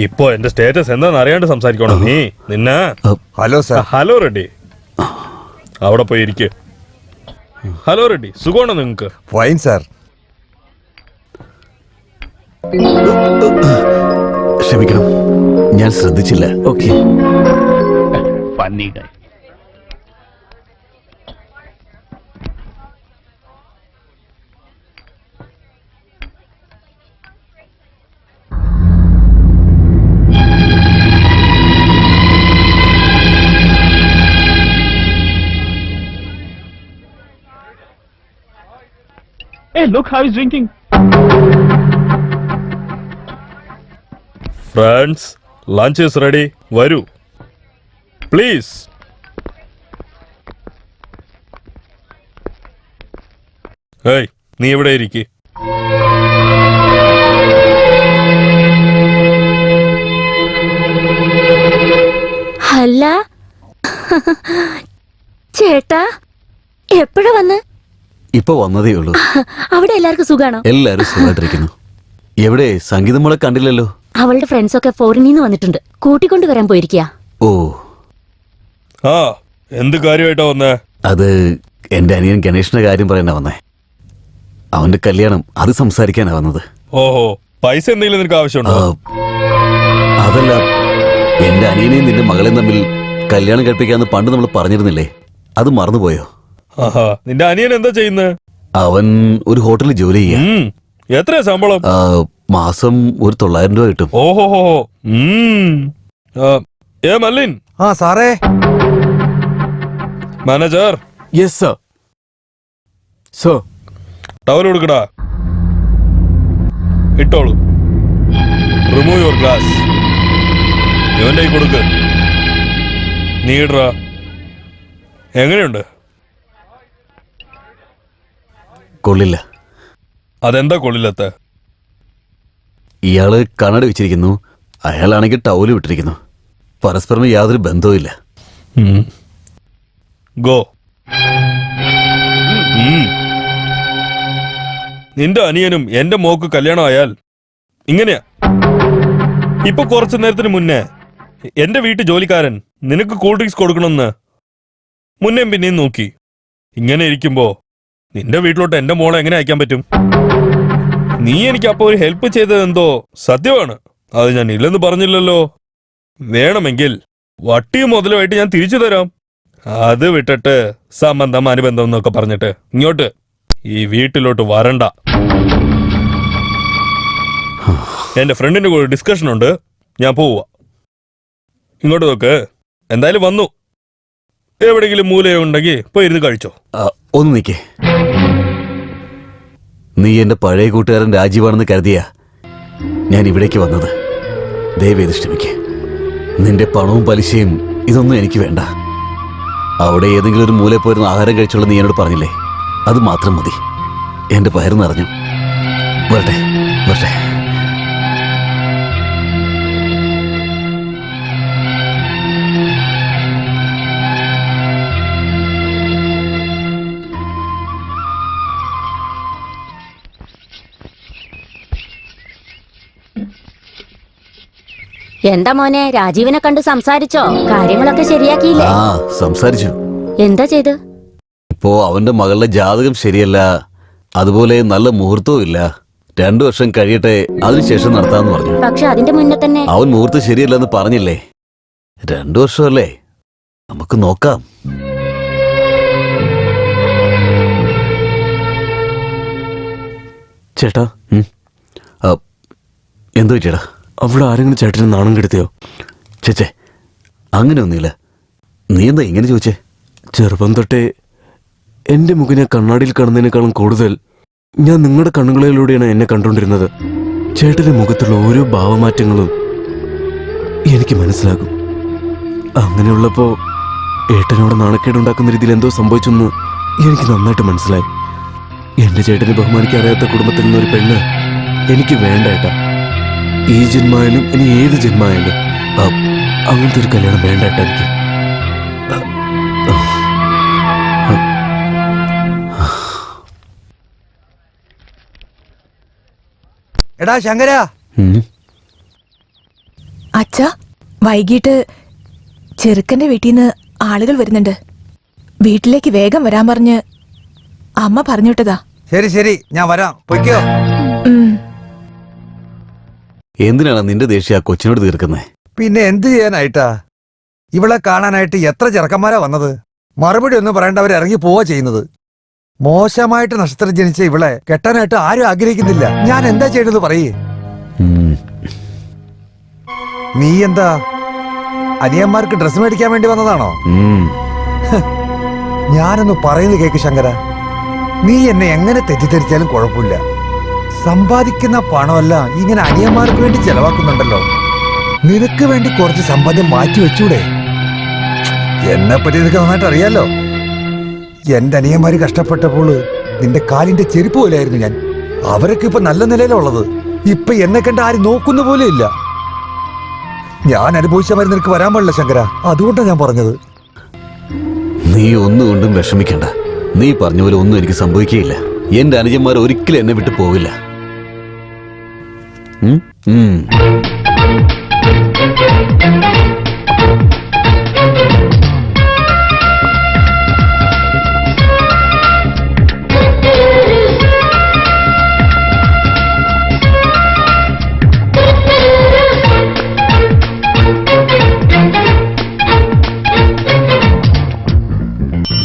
ഇപ്പൊ എന്റെ സ്റ്റേറ്റസ് എന്താന്ന് അറിയാണ്ട് സംസാരിക്കണോ നീ? നിന്നെ? ഹലോ സാർ ഹലോ റെഡ്ഡി അവിടെ പോയി ഇരിക്ക്. ഹലോ റെഡ്ഡി സുഖമാണോ നിങ്ങക്ക്? ഫൈൻ സാർ ക്ഷമിക്കണം. ഞാൻ ശ്രദ്ധിച്ചില്ല. Okay funny Hey, look how he's drinking. Friends lunch is ready വരൂ. പ്ലീസ് ഏയ് നീ ഇവിടെ ഇരിക്ക്? അല്ല. ചേട്ടാ എപ്പോഴാ വന്ന്? ഇപ്പൊ വന്നതേ ഉള്ളൂ. അവിടെ എല്ലാവർക്കും സുഖാണോ? എല്ലാരും സുഖമായിട്ടിരിക്കുന്നു. എവിടെ? സംഗീതം മോളെ കണ്ടില്ലല്ലോ. അവളുടെ ഫ്രണ്ട്സ് ഒക്കെ ഫോറിനിൽ നിന്ന് വന്നിട്ടുണ്ട്. കൂട്ടിക്കൊണ്ട് വരാൻ പോയിരിക്കുക ഓ. ആ എന്ത് കാര്യമായിട്ടാ വന്നേ? അത് എന്റെ അനിയൻ ഗണേഷിന്റെ കാര്യം പറയാനാ വന്നേ. അവന്റെ കല്യാണം അത് സംസാരിക്കാനാ വന്നത്. ഓഹോ പൈസ എന്തെങ്കിലും നിനക്ക് ആ, ആവശ്യമുണ്ടോ അതല്ല എന്റെ അനിയനെയും നിന്റെ മകളെയും തമ്മിൽ കല്യാണം കഴിപ്പിക്കാന്ന് പണ്ട് നമ്മൾ പറഞ്ഞിരുന്നില്ലേ? അത് മറന്നുപോയോ? ആഹാ. നിന്റെ അനിയൻ എന്താ ചെയ്യുന്നത് അവൻ ഒരു ഹോട്ടലിൽ ജോലി ചെയ്യാം. ഉം. എത്രയാ ശമ്പളം? ആ, മാസം ഒരു തൊള്ളായിരം രൂപ കിട്ടും. ഓഹോ ഏ മല്ലിൻ? ആ സാറേ. Manager? Yes sir sir towel കൊടുക്കടാ. ഇട്ടോളൂ. റിമൂവ് യുവർ ഗ്ലാസ് ഇവന്റെ കൊടുക്ക്. നീ ഇടറാ. എങ്ങനെയുണ്ട്? കൊള്ളില്ല. അതെന്താ കൊള്ളില്ലാത്ത? ഇയാൾ കണ്ണട വെച്ചിരിക്കുന്നു. അയാളാണെങ്കിൽ ടൗൽ വിട്ടിരിക്കുന്നു പരസ്പരം യാതൊരു ബന്ധവുമില്ല ഗോ. നിന്റെ അനിയനും എന്റെ മോക്ക് കല്യാണം ആയാൽ ഇങ്ങനെയാ. ഇപ്പൊ കുറച്ചു നേരത്തിന് മുന്നേ എന്റെ വീട്ടു ജോലിക്കാരൻ നിനക്ക് കൂൾ ഡ്രിങ്ക്സ് കൊടുക്കണമെന്ന് മുന്നേം പിന്നെയും നോക്കി. ഇങ്ങനെ ഇരിക്കുമ്പോ നിന്റെ വീട്ടിലോട്ട് എന്റെ മോളെ എങ്ങനെ അയക്കാൻ പറ്റും? നീ എനിക്ക് അപ്പൊ ഒരു ഹെൽപ്പ് ചെയ്തത് എന്തോ സത്യമാണ്. അത് ഞാൻ ഇല്ലെന്ന് പറഞ്ഞില്ലല്ലോ. വേണമെങ്കിൽ വട്ടിയും മുതലുമായിട്ട് ഞാൻ തിരിച്ചു തരാം. അത് വിട്ടിട്ട് സംബന്ധം അനുബന്ധം എന്നൊക്കെ പറഞ്ഞിട്ട് ഇങ്ങോട്ട്. ഈ വീട്ടിലോട്ട് വരണ്ട. എന്റെ ഫ്രണ്ടിന്റെ കൂടെ ഡിസ്കഷൻ ഉണ്ട്. ഞാൻ പോവുക ഇങ്ങോട്ട് നോക്ക്. എന്തായാലും വന്നു. എവിടെയെങ്കിലും മൂലയുണ്ടെങ്കിൽ പോയി ഇരുന്ന് കഴിച്ചോ. ഒന്ന് നിക്കേ. നീ എന്റെ പഴയ കൂട്ടുകാരൻ രാജീവാണെന്ന് കരുതിയാ ഞാൻ ഇവിടേക്ക് വന്നത്. ദയവേത് ക്ഷമിക്ക്. നിന്റെ പണവും പലിശയും ഇതൊന്നും എനിക്ക് വേണ്ട. അവിടെ ഏതെങ്കിലും ഒരു മൂലയിൽ പോയിരുന്ന ആഹാരം കഴിച്ചുള്ള നീ എന്നോട് പറഞ്ഞില്ലേ? അത് മാത്രം മതി. എന്റെ പയർ നിറഞ്ഞു. വരട്ടെ വരട്ടെ. എന്താ മോനെ രാജീവിനെ കണ്ട് സംസാരിച്ചോ? കാര്യങ്ങളൊക്കെ ശരിയാക്കിയില്ലേ? ആ സംസാരിച്ചു. എന്താ ചെയ്ത്? ഇപ്പോ അവന്റെ മകളുടെ ജാതകം ശരിയല്ല അതുപോലെ നല്ല മുഹൂർത്തവും ഇല്ല. രണ്ടു വർഷം കഴിയട്ടെ അതിനുശേഷം നടത്താന്ന് പറഞ്ഞു. പക്ഷെ അതിന്റെ മുന്നേ തന്നെ അവൻ മുഹൂർത്തം ശരിയല്ലെന്ന് പറഞ്ഞില്ലേ? രണ്ടു വർഷമല്ലേ? നമുക്ക് നോക്കാം. ചേട്ടാ ആ, ചേട്ടാ? അവിടെ ആരെങ്കിലും ചേട്ടനെ നാണം കെടുത്തിയോ? ചേച്ചേ അങ്ങനെ ഒന്നുമില്ല നീ എന്താ ഇങ്ങനെ ചോദിച്ചേ? ചെറുപ്പം തൊട്ടേ എന്റെ മുഖിനെ കണ്ണാടിയിൽ കാണുന്നതിനേക്കാളും കൂടുതൽ ഞാൻ നിങ്ങളുടെ കണ്ണുകളിലൂടെയാണ് എന്നെ കണ്ടുകൊണ്ടിരുന്നത്. ചേട്ടന്റെ മുഖത്തുള്ള ഓരോ ഭാവമാറ്റങ്ങളും എനിക്ക് മനസ്സിലാകും. അങ്ങനെയുള്ളപ്പോ ഏട്ടനോട് നാണക്കേടുണ്ടാക്കുന്ന രീതിയിൽ എന്തോ സംഭവിച്ചെന്ന് എനിക്ക് നന്നായിട്ട് മനസ്സിലായി. എന്റെ ചേട്ടനെ ബഹുമാനിക്കാൻ അറിയാത്ത കുടുംബത്തിൽ നിന്നൊരു പെണ്ണ് എനിക്ക് വേണ്ട ഏട്ടാ. ഈ ജന്മായാലും ഇനി ഏത് ജന്മായാലും അങ്ങനത്തെ ഒരു കല്യാണം വേണ്ട എനിക്ക്. എടാ ശങ്കര. അച്ഛ വൈകിട്ട് ചെറുക്കന്റെ വീട്ടിൽ നിന്ന് ആളുകൾ വരുന്നുണ്ട്. വീട്ടിലേക്ക് വേഗം വരാൻ പറഞ്ഞ് അമ്മ പറഞ്ഞുവിട്ടതാ. ശരി ശരി ഞാൻ വരാം. പൊയ്ക്കോ. ഉം. എന്തിനാണ് നിന്റെ ദേഷ്യം ആ കൊച്ചിനോട് തീർക്കുന്നത് പിന്നെ എന്തു ചെയ്യാനായിട്ടാ? ഇവളെ കാണാനായിട്ട് എത്ര ചെറുക്കന്മാരാ വന്നത്? മറുപടി ഒന്നും പറയേണ്ട അവർ ഇറങ്ങി പോവാ ചെയ്യുന്നത്. മോശമായിട്ട് നക്ഷത്രം ജനിച്ച ഇവളെ കെട്ടാനായിട്ട് ആരും ആഗ്രഹിക്കുന്നില്ല. ഞാൻ എന്താ ചെയ്യേണ്ടത് പറയേ. നീ എന്താ? അനിയന്മാർക്ക് ഡ്രസ് മേടിക്കാൻ വേണ്ടി വന്നതാണോ? ഞാനൊന്ന് പറയുന്നു കേക്ക് ശങ്കര. നീ എന്നെ എങ്ങനെ തെറ്റിദ്ധരിച്ചാലും കുഴപ്പമില്ല. സമ്പാദിക്കുന്ന പണമല്ല ഇങ്ങനെ അനിയന്മാർക്ക് വേണ്ടി ചെലവാക്കുന്നുണ്ടല്ലോ. നിനക്ക് വേണ്ടി കുറച്ച് സമ്പാദ്യം മാറ്റി വെച്ചൂടെ? എന്നെ പറ്റി നിനക്ക് നന്നായിട്ട് അറിയാലോ? എന്റെ അനിയന്മാര് കഷ്ടപ്പെട്ടപ്പോൾ നിന്റെ കാലിന്റെ ചെരുപ്പ് പോലെയായിരുന്നു ഞാൻ. അവരൊക്കെ ഇപ്പൊ നല്ല നിലയിലുള്ളത് ഇപ്പൊ എന്നെ കണ്ട് ആരും നോക്കുന്ന പോലെ ഇല്ല. ഞാൻ അനുഭവിച്ച മാതിരി നിനക്ക് വരാൻ പാടില്ല ശങ്കര. അതുകൊണ്ടാണ് ഞാൻ പറഞ്ഞത്. നീ ഒന്നുകൊണ്ടും വിഷമിക്കണ്ട. നീ പറഞ്ഞ പോലെ ഒന്നും എനിക്ക് സംഭവിക്കുകയില്ല. എന്റെ അനുജന്മാർ ഒരിക്കലും എന്നെ വിട്ടു പോവില്ല.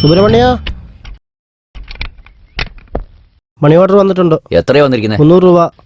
സുബ്രഹ്മണ്യ. മണി ഓർഡർ വന്നിട്ടുണ്ട്. എത്രയാ വന്നിരിക്കുന്നത് മുന്നൂറ് രൂപ.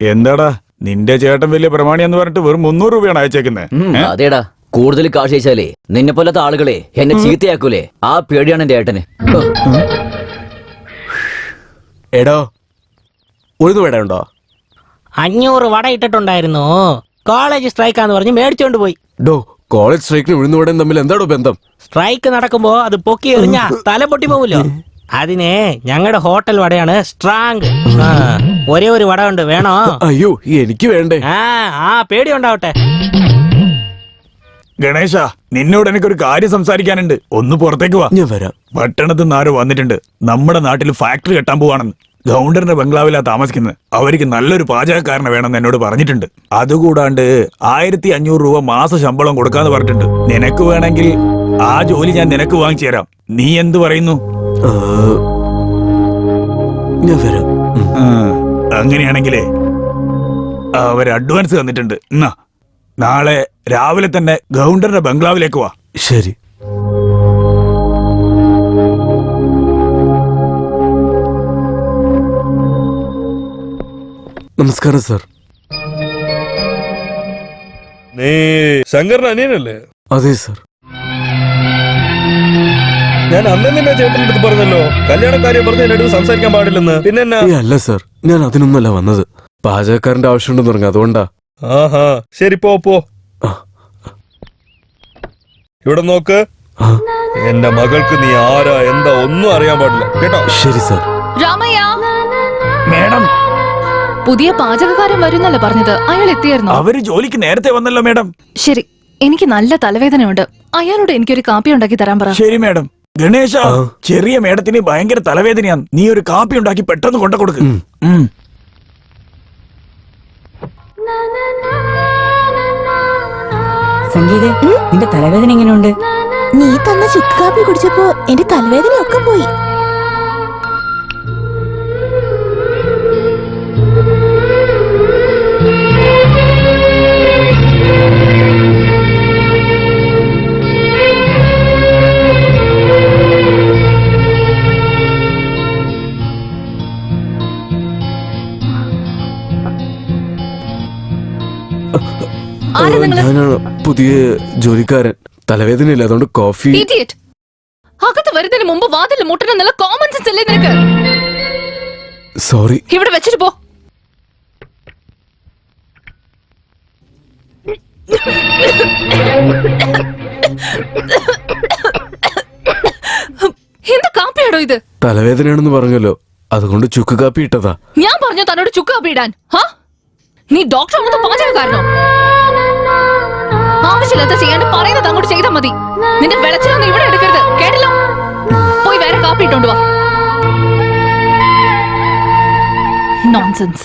എന്താടാ? നിന്റെ ചേട്ടൻ വലിയ പ്രമാണി എന്ന് പറഞ്ഞിട്ട് വെറും മുന്നൂറ് രൂപയാണ് അയച്ചേക്കുന്നത് അതേടാ. കൂടുതൽ കാശ് അയച്ചാലേ നിന്നെ പോലത്തെ ആളുകളെ എന്നെ ചീത്തയാക്കൂലേ? ആ പേടിയാണ് എന്റെ ഏട്ടന്. എടോ ഉഴുന്നു വട ഉണ്ടോ? അഞ്ഞൂറ് വട ഇട്ടിട്ടുണ്ടായിരുന്നു. കോളേജ് സ്ട്രൈക്കാന്ന് പറഞ്ഞ് മേടിച്ചോണ്ട് പോയി. ഡോ കോളേജ് സ്ട്രൈക്കിന് ഉഴുന്നുവടയും തമ്മിൽ എന്താടോ ബന്ധം? സ്ട്രൈക്ക് നടക്കുമ്പോ അത് പൊക്കി എറിഞ്ഞാ തല പൊട്ടി പോവുമല്ലോ അതിനെ ഞങ്ങളുടെ ഹോട്ടൽ വടയാണ് സ്ട്രാങ്. ആ, ഒരേ ഒരു വട ഉണ്ട്. വേണോ? അയ്യോ എനിക്ക് വേണ്ടേ. ആ ആ പേടി ഉണ്ടാവട്ടെ ഗണേശ നിന്നോട് എനിക്കൊരു കാര്യം സംസാരിക്കാനുണ്ട്. ഒന്ന് പുറത്തേക്ക് വാ. ഞാൻ വരാം. പട്ടണത്തിൽ നിന്ന് ആരോ വന്നിട്ടുണ്ട്. നമ്മുടെ നാട്ടിൽ ഫാക്ടറി കെട്ടാൻ പോവാണെന്ന്. ഗൗണ്ടറിന്റെ ബംഗ്ലാവിലാ താമസിക്കുന്നത്. അവർക്ക് നല്ലൊരു പാചകക്കാരനെ വേണമെന്ന് എന്നോട് പറഞ്ഞിട്ടുണ്ട്. അതുകൂടാണ്ട് ആയിരത്തി അഞ്ഞൂറ് രൂപ മാസ ശമ്പളം കൊടുക്കാന്ന് പറഞ്ഞിട്ടുണ്ട്. നിനക്ക് വേണമെങ്കിൽ ആ ജോലി ഞാൻ നിനക്ക് വാങ്ങിച്ചു തരാം. നീ എന്ത് പറയുന്നു? ആ, ഞാൻ വരാം. അങ്ങനെയാണെങ്കിലേ അവർ അഡ്വാൻസ് തന്നിട്ടുണ്ട്. എന്നാ നാളെ രാവിലെ തന്നെ ഗൗണ്ടറുടെ ബംഗ്ലാവിലേക്ക് വാ. ശരി. നമസ്കാരം സർ. നീ ശങ്കറിന്റെ അനിയനല്ലേ? അതെ സാർ. ഞാൻ അന്ന് നിന്നെ ചേട്ടന്റെ അടുത്ത് പറഞ്ഞല്ലോ. കല്യാണക്കാര്യം പറഞ്ഞ് എന്റെ അടുത്ത് സംസാരിക്കാൻ പാടില്ലെന്ന്. പിന്നെ എന്നാ? അല്ല സർ ഞാൻ അതിനൊന്നല്ല വന്നത്. പാചകക്കാരന്റെ ആവശ്യമുണ്ടെന്ന് പറഞ്ഞു അതുകൊണ്ടാ. ആഹാ ശരി പോ പോ. ആ. ഇവിടെ നോക്ക്. ആ, എന്റെ മകൾക്ക് നീ ആരാ എന്താ ഒന്നും അറിയാൻ പാടില്ല. കേട്ടോ? ശരി സർ. രാമയ്യ. മേഡം. പുതിയ പാചകക്കാരൻ വരുന്നല്ലേ പറഞ്ഞത്? അയാൾ എത്തിയായിരുന്നു? അവർ ജോലിക്ക് നേരത്തെ വന്നല്ലോ മേഡം. ശരി എനിക്ക് നല്ല തലവേദനയുണ്ട്. അയാളോട് എനിക്കൊരു കാപ്പി ഉണ്ടാക്കി തരാൻ പറ. ശരി മേഡം. ഗണേശ ചെറിയ മേഡത്തിന് ഭയങ്കര തലവേദനയാ നീ ഒരു കാപ്പി ഉണ്ടാക്കി പെട്ടെന്ന് കൊണ്ട കൊടുക്ക്. സംഗീത നിന്റെ തലവേദന എങ്ങനെയുണ്ട്? നീ തന്ന ചുക്ക് കാപ്പി കുടിച്ചപ്പോ എന്റെ തലവേദന ഒക്കെ പോയി. ആരാ നിങ്ങൾ? ഞാനാണ് പുതിയ ജോലിക്കാരൻ. തലവേദനയില്ല അതുകൊണ്ട് കോഫി ഇഡിയറ്റ് അകത്ത് വരുന്നതിന് മുമ്പ് വാതിൽ മുട്ടണം എന്നുള്ള കോമൺ സെൻസ് അല്ലേ നിനക്ക്? സോറി. ഇവിടെ വെച്ചിട്ട് പോ. എന്ത് കാപ്പിയാടോ ഇത്? തലവേദനയാണെന്ന് പറഞ്ഞല്ലോ. അതുകൊണ്ട് ചുക്ക് കാപ്പി ഇട്ടതാ. ഞാൻ പറഞ്ഞു തന്നോട് ചുക്ക് കാപ്പി ഇടാൻ? ഹാ? നീ ഡോക്ടർ ആണെന്ന് പാചകക്കാരനോ ആവശ്യമില്ലാത്ത ചെയ്യാണ്ട് പറയുന്നത് അങ്ങോട്ട് ചെയ്താൽ മതി. നിന്റെ വെളച്ചിലൊന്നും ഇവിടെ എടുക്കരുത്. കേട്ടല്ലോ? പോയി വേറെ കാപ്പി ഇട്ടോണ്ട് വാ. നോൺസെൻസ്